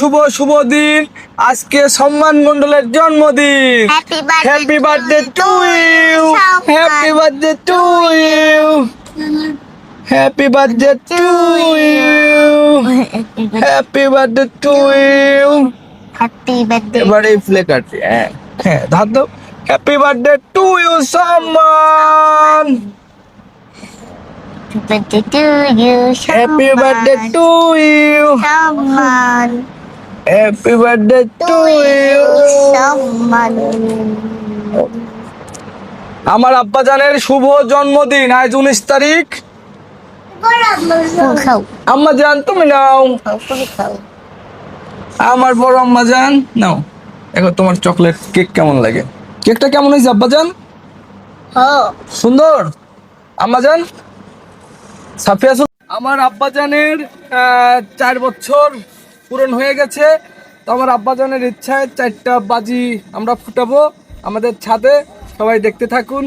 শুভ শুভ দিন। আজকে সম্মান মন্ডলের জন্মদিন। Happy birthday happy birthday you, to you happy birthday to you happy birthday to you happy birthday to you happy birthday এবার এই প্লে কাটছি হ্যাঁ হ্যাঁ ধার দাও happy birthday to you Samman. Birthday to you happy birthday to you Samman. Happy birthday to you Samman আমার আব্বা জানের শুভ জন্মদিন আজ উনিশ তারিখ। আম্মা জান তুমি নাও। আমার বড় আম্মা জান নাও। এখন তোমার চকলেট কেক কেমন লাগে। কেকটা কেমন হয়েছে আব্বা জান হো সুন্দর। আম্মা জান সাফিয়া আমার আব্বা জানের আহ, চার বছর পূরণ হয়ে গেছে। তো আমার আব্বা জানের ইচ্ছায় চারটা বাজি আমরা ফুটাবো আমাদের ছাদে। সবাই দেখতে থাকুন।